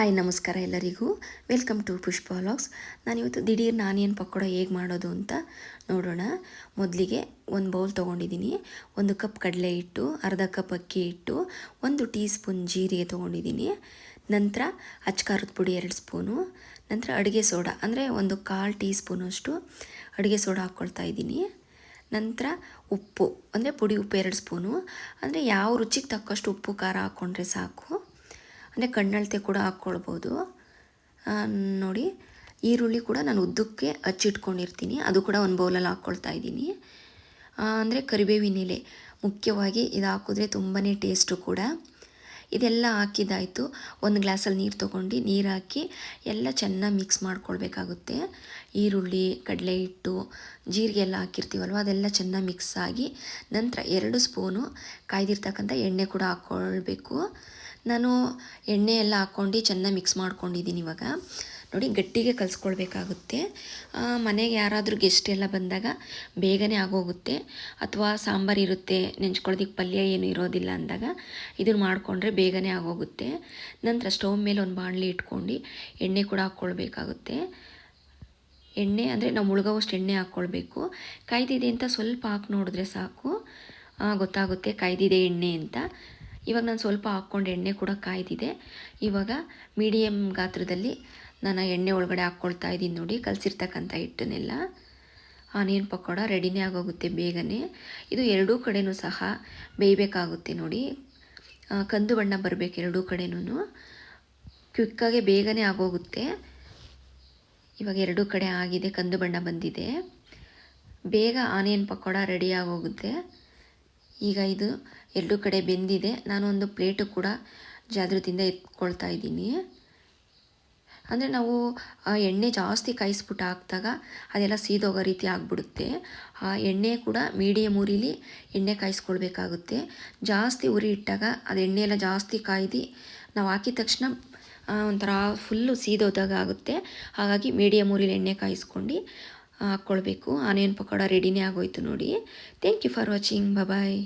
Hi, ನಮಸ್ಕಾರ ಎಲ್ಲರಿಗೂ. Welcome to Pushpa vlogs ನಾನಿವತ್ತು ದಿಢೀರ್ ನಾನೇನು ಪಕೋಡ ಹೇಗೆ ಮಾಡೋದು ಅಂತ ನೋಡೋಣ. ಮೊದಲಿಗೆ ಒಂದು ಬೌಲ್ ತೊಗೊಂಡಿದ್ದೀನಿ ಒಂದು ಕಪ್ ಕಡಲೆ ಹಿಟ್ಟು, ಅರ್ಧ ಕಪ್ ಅಕ್ಕಿ ಹಿಟ್ಟು, ಒಂದು ಟೀ ಸ್ಪೂನ್ ಜೀರಿಗೆ ತೊಗೊಂಡಿದ್ದೀನಿ ನಂತರ ಅಚ್ಕಾರದ ಪುಡಿ ಎರಡು ಸ್ಪೂನು ನಂತರ ಅಡುಗೆ ಸೋಡಾ, ಅಂದರೆ ಒಂದು ಕಾಲು ಟೀ ಸ್ಪೂನಷ್ಟು ಅಡುಗೆ ಸೋಡಾ ಹಾಕ್ಕೊಳ್ತಾ ಇದ್ದೀನಿ. ನಂತರ ಉಪ್ಪು, ಅಂದರೆ ಪುಡಿ ಉಪ್ಪು ಎರಡು ಸ್ಪೂನು ಅಂದರೆ ಯಾವ ರುಚಿಗೆ ತಕ್ಕಷ್ಟು ಉಪ್ಪು, ಖಾರ ಹಾಕ್ಕೊಂಡ್ರೆ ಸಾಕು. ಅಂದರೆ ಕಣ್ಣಳತೆ ಕೂಡ ಹಾಕ್ಕೊಳ್ಬೋದು. ನೋಡಿ, ಈರುಳ್ಳಿ ಕೂಡ ನಾನು ಉದ್ದಕ್ಕೆ ಹಚ್ಚಿಟ್ಕೊಂಡಿರ್ತೀನಿ. ಅದು ಕೂಡ ಒಂದು ಬೌಲಲ್ಲಿ ಹಾಕ್ಕೊಳ್ತಾ ಇದ್ದೀನಿ. ಅಂದರೆ ಕರಿಬೇವಿನ ಎಲೆ, ಮುಖ್ಯವಾಗಿ ಇದು ಹಾಕಿದ್ರೆ ತುಂಬಾ ಟೇಸ್ಟು ಕೂಡ. ಇದೆಲ್ಲ ಹಾಕಿದ್ದಾಯಿತು. ಒಂದು ಗ್ಲಾಸಲ್ಲಿ ನೀರು ತೊಗೊಂಡು ನೀರು ಹಾಕಿ ಎಲ್ಲ ಚೆನ್ನಾಗಿ ಮಿಕ್ಸ್ ಮಾಡ್ಕೊಳ್ಬೇಕಾಗುತ್ತೆ. ಈರುಳ್ಳಿ, ಕಡಲೆ ಹಿಟ್ಟು, ಜೀರಿಗೆ ಎಲ್ಲ ಹಾಕಿರ್ತೀವಲ್ವ, ಅದೆಲ್ಲ ಚೆನ್ನಾಗಿ ಮಿಕ್ಸ್ ಆಗಿ ನಂತರ ಎರಡು ಸ್ಪೂನು ಕಾಯ್ದಿರ್ತಕ್ಕಂಥ ಎಣ್ಣೆ ಕೂಡ ಹಾಕ್ಕೊಳ್ಬೇಕು. ನಾನು ಎಣ್ಣೆ ಎಲ್ಲ ಹಾಕ್ಕೊಂಡು ಚೆನ್ನಾಗಿ ಮಿಕ್ಸ್ ಮಾಡ್ಕೊಂಡಿದ್ದೀನಿ ಇವಾಗ. ನೋಡಿ, ಗಟ್ಟಿಗೆ ಕಲಿಸ್ಕೊಳ್ಬೇಕಾಗುತ್ತೆ. ಮನೆಗೆ ಯಾರಾದರೂ ಗೆಸ್ಟ್ ಎಲ್ಲ ಬಂದಾಗ ಬೇಗನೆ ಆಗೋಗುತ್ತೆ. ಅಥವಾ ಸಾಂಬಾರು ಇರುತ್ತೆ ನೆಂಚ್ಕೊಳ್ಳೋದಕ್ಕೆ ಪಲ್ಯ ಏನು ಇರೋದಿಲ್ಲ ಅಂದಾಗ ಇದನ್ನು ಮಾಡಿಕೊಂಡ್ರೆ ಬೇಗನೆ ಆಗೋಗುತ್ತೆ. ನಂತರ ಸ್ಟವ್ ಮೇಲೆ ಒಂದು ಬಾಣಲಿ ಇಟ್ಕೊಂಡು ಎಣ್ಣೆ ಕೂಡ ಹಾಕ್ಕೊಳ್ಬೇಕಾಗುತ್ತೆ. ಎಣ್ಣೆ ಅಂದರೆ ನಾವು ಮುಳುಗೋವಷ್ಟು ಎಣ್ಣೆ ಹಾಕ್ಕೊಳ್ಬೇಕು. ಕಾಯ್ದಿದೆ ಅಂತ ಸ್ವಲ್ಪ ಹಾಕಿ ನೋಡಿದ್ರೆ ಸಾಕು. ಗೊತ್ತಾಗುತ್ತೆ ಕಾಯ್ದಿದೆ ಎಣ್ಣೆ ಅಂತ. ಇವಾಗ ನಾನು ಸ್ವಲ್ಪ ಹಾಕ್ಕೊಂಡು ಎಣ್ಣೆ ಕೂಡ ಕಾಯ್ದಿದೆ. ಇವಾಗ ಮೀಡಿಯಮ್ ಗಾತ್ರದಲ್ಲಿ ನಾನು ಎಣ್ಣೆ ಒಳಗಡೆ ಹಾಕ್ಕೊಳ್ತಾ ಇದ್ದೀನಿ ನೋಡಿ, ಕಲಸಿರ್ತಕ್ಕಂಥ ಹಿಟ್ಟನ್ನೆಲ್ಲ. ಆನಿಯನ್ ಪಕೋಡ ರೆಡಿನೇ ಆಗೋಗುತ್ತೆ ಬೇಗನೆ. ಇದು ಎರಡೂ ಕಡೆಯೂ ಸಹ ಬೇಯಬೇಕಾಗುತ್ತೆ ನೋಡಿ. ಕಂದು ಬಣ್ಣ ಬರಬೇಕು ಎರಡೂ ಕಡೆನೂ ಕ್ವಿಕ್ಕಾಗೆ ಬೇಗನೆ ಆಗೋಗುತ್ತೆ. ಇವಾಗ ಎರಡೂ ಕಡೆ ಆಗಿದೆ, ಕಂದು ಬಣ್ಣ ಬಂದಿದೆ. ಬೇಗ ಆನಿಯನ್ ಪಕೋಡ ರೆಡಿ ಆಗೋಗುತ್ತೆ. ಈಗ ಇದು ಎರಡು ಕಡೆ ಬೆಂದಿದೆ. ನಾನು ಒಂದು ಪ್ಲೇಟು ಕೂಡ ಜಾಗೃತಿಯಿಂದ ಎತ್ಕೊಳ್ತಾ ಇದ್ದೀನಿ. ಅಂದರೆ ನಾವು ಎಣ್ಣೆ ಜಾಸ್ತಿ ಕಾಯಿಸ್ಬಿಟ್ಟು ಹಾಕಿದಾಗ ಅದೆಲ್ಲ ಸೀದೋಗೋ ರೀತಿ ಆಗಿಬಿಡುತ್ತೆ. ಆ, ಎಣ್ಣೆ ಕೂಡ ಮೀಡಿಯಮ್ ಉರಿಲಿ ಎಣ್ಣೆ ಕಾಯಿಸ್ಕೊಳ್ಬೇಕಾಗುತ್ತೆ. ಜಾಸ್ತಿ ಉರಿ ಇಟ್ಟಾಗ ಅದು ಎಣ್ಣೆ ಎಲ್ಲ ಜಾಸ್ತಿ ಕಾಯ್ದು ನಾವು ಹಾಕಿದ ತಕ್ಷಣ ಒಂಥರ ಫುಲ್ಲು ಸೀದೋದಾಗ ಆಗುತ್ತೆ. ಹಾಗಾಗಿ ಮೀಡಿಯಮ್ ಉರಿಲಿ ಎಣ್ಣೆ ಕಾಯಿಸ್ಕೊಂಡು ಹಾಕ್ಕೊಳ್ಬೇಕು. ಆನಿಯನ್ ಪಕೋಡ ರೆಡಿನೇ ಆಗೋಯ್ತು ನೋಡಿ. Thank you for watching bye